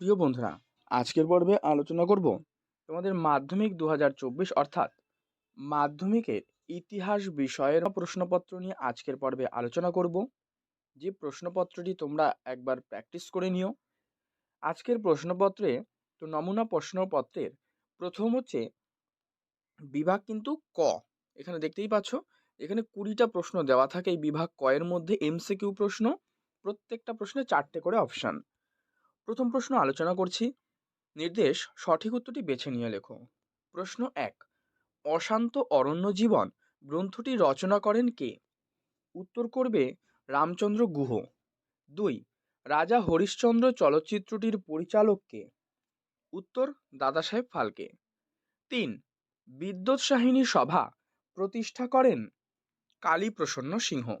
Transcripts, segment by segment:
প্রিয় বন্ধুরা, আজকের পর্বে আলোচনা করব তোমাদের মাধ্যমিক দু হাজার চব্বিশ অর্থাৎ মাধ্যমিকের ইতিহাস বিষয়ের প্রশ্নপত্র নিয়ে আজকের পর্বে আলোচনা করব। যে প্রশ্নপত্রটি তোমরা একবার প্র্যাকটিস করে নিও। আজকের প্রশ্নপত্রে তো নমুনা প্রশ্নপত্রের প্রথম হচ্ছে, বিভাগ কিন্তু ক। এখানে দেখতেই পাচ্ছ, এখানে কুড়িটা প্রশ্ন দেওয়া থাকে এই বিভাগ ক এর মধ্যে এমসিকিউ প্রশ্ন, প্রত্যেকটা প্রশ্নে চারটে করে অপশান প্রথম প্রশ্ন আলোচনা করছি। নির্দেশ, সঠিক উত্তরটি বেছে নিয়ে লেখো। প্রশ্ন এক, অশান্ত অরণ্য জীবন গ্রন্থটি রচনা করেন কে? উত্তর করবে রামচন্দ্র গুহ। দুই, রাজা হরিশ্চন্দ্র চলচ্চিত্রটির পরিচালক কে? উত্তর, দাদাসাহেব ফালকে। তিন, বিদ্যুৎ সাহিনী সভা প্রতিষ্ঠা করেন কালীপ্রসন্ন সিংহ।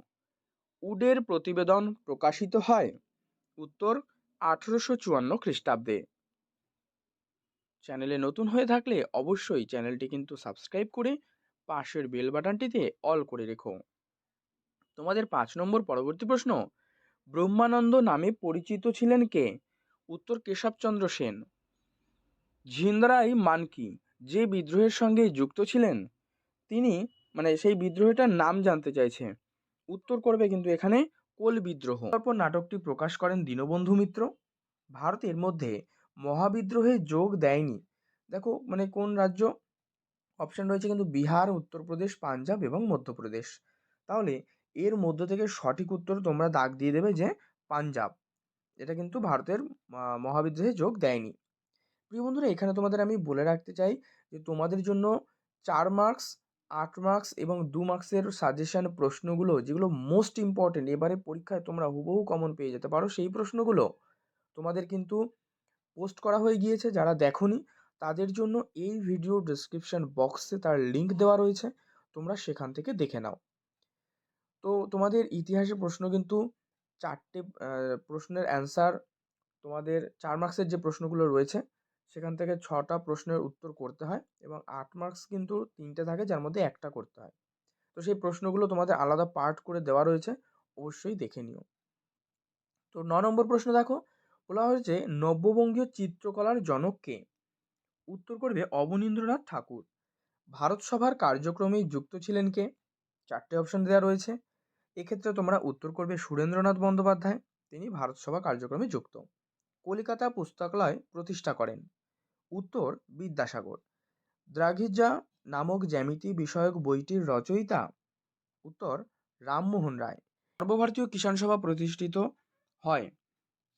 উডের প্রতিবেদন প্রকাশিত হয়। উত্তর আঠেরোশো চুয়ান্ন খ্রিস্টাব্দে। চ্যানেলে নতুন হয়ে থাকলে অবশ্যই চ্যানেলটি কিন্তু সাবস্ক্রাইব করে পাশের বেল বাটনটিতে অল করে রেখো। তোমাদের পাঁচ নম্বর পরবর্তী প্রশ্ন, ব্রহ্মানন্দ নামে পরিচিত ছিলেন কে? উত্তর কেশবচন্দ্র সেন। ঝিন্দারাই মানকি, যে বিদ্রোহের সঙ্গে যুক্ত ছিলেন, তিনি মানে সেই বিদ্রোহটার নাম জানতে চাইছে। উত্তর করবে কিন্তু এখানে কোল বিদ্রোহ। তারপর নাটকটি প্রকাশ করেন দীনবন্ধু মিত্র। ভারতের মধ্যে মহাবিদ্রোহে যোগ দেয়নি। দেখো মানে কোন রাজ্য? অপশান রয়েছে কিন্তু বিহার, উত্তরপ্রদেশ, পাঞ্জাব এবং মধ্যপ্রদেশ। তাহলে এর মধ্য থেকে সঠিক উত্তর তোমরা দাগ দিয়ে দেবে যে পাঞ্জাব। এটা কিন্তু ভারতের মহাবিদ্রোহে যোগ দেয়নি। প্রিয় বন্ধুরা, এখানে তোমাদের আমি বলে রাখতে চাই যে তোমাদের জন্য চার মার্কস আট মার্কস এবং দু মার্কসের সাজেশান প্রশ্নগুলো যেগুলো মোস্ট ইম্পর্টেন্ট এবারে পরীক্ষায় তোমরা হুবহু কমন পেয়ে যেতে পারো। সেই প্রশ্নগুলো তোমাদের কিন্তু পোস্ট করা হয়ে গিয়েছে, যারা দেখোনি, তাদের জন্য এই ভিডিও ডিসক্রিপশান বক্সে তার লিঙ্ক দেওয়া রয়েছে, তোমরা সেখান থেকে দেখে নাও। তো তোমাদের ইতিহাসের প্রশ্ন কিন্তু চারটে প্রশ্নের অ্যান্সার তোমাদের চার মার্কসের যে প্রশ্নগুলো রয়েছে সেখান থেকে ছটা প্রশ্নের উত্তর করতে হয় এবং আট মার্কস কিন্তু তিনটে থাকে যার মধ্যে একটা করতে হয়। তো সেই প্রশ্নগুলো তোমাদের আলাদা পার্ট করে দেওয়া রয়েছে, অবশ্যই দেখে নিও। তো ন নম্বর প্রশ্ন দেখো, বলা হয়েছে নব্যবঙ্গীয় চিত্রকলার জনক কে? উত্তর করবে অবনীন্দ্রনাথ ঠাকুর। ভারত সভার কার্যক্রমে যুক্ত ছিলেন কে? চারটে অপশন দেওয়া রয়েছে। এক্ষেত্রে তোমরা উত্তর করবে সুরেন্দ্রনাথ বন্দ্যোপাধ্যায়, তিনি ভারত সভা কার্যক্রমে যুক্ত। কলিকাতা পুস্তকালয় প্রতিষ্ঠা করেন। উত্তর বিদ্যাসাগর। দ্রাঘিজা নামক জ্যামিতি বিষয়ক বইটির রচয়িতা উত্তর রামমোহন রায়। সর্বভারতীয় কিষাণ সভা প্রতিষ্ঠিত হয়,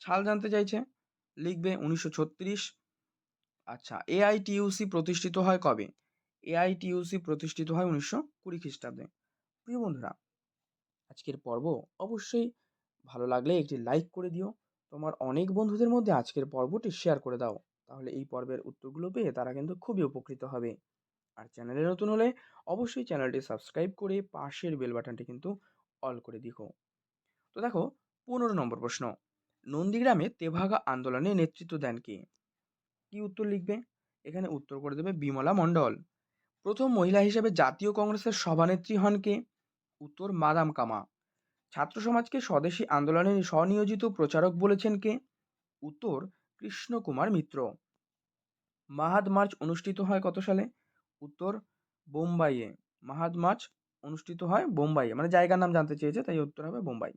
সাল জানতে চাইছে? লিখবে উনিশশো ছত্রিশ। আচ্ছা এআইটিউসি প্রতিষ্ঠিত হয় কবে? এআইটিউসি প্রতিষ্ঠিত হয় উনিশশো কুড়ি খ্রিস্টাব্দে। প্রিয় বন্ধুরা, আজকের পর্ব অবশ্যই ভালো লাগলে একটি লাইক করে দিও। তোমার অনেক বন্ধুদের মধ্যে আজকের পর্বটি শেয়ার করে দাও। তাহলে এই পর্বের উত্তরগুলো পেয়ে তারা কিন্তু খুবই উপকৃত হবে। আর চ্যানেলে নতুন হলে অবশ্যই চ্যানেলটি সাবস্ক্রাইব করে পাশের বেল বাটনটি কিন্তু অল করে দিও তো দেখো, পনেরো নম্বর প্রশ্ন, নন্দীগ্রামে তেভাগা আন্দোলনে নেতৃত্ব দেন কে? কি উত্তর লিখবে? এখানে উত্তর করে দেবে বিমলা মণ্ডল। প্রথম মহিলা হিসেবে জাতীয় কংগ্রেসের সভানেত্রী হন কে? উত্তর, মাদাম কামা। ছাত্র সমাজকে স্বদেশী আন্দোলনের স্বনিয়োজিত প্রচারক বলেছেন কে? উত্তর কৃষ্ণকুমার মিত্র। মাহাদ মার্চ অনুষ্ঠিত হয় কত সালে? উত্তর, বোম্বাইয়ে। মাহাদ মার্চ অনুষ্ঠিত হয় বোম্বাইয়ে। মানে জায়গার নাম জানতে চেয়েছে, তাই উত্তর হবে বোম্বাই।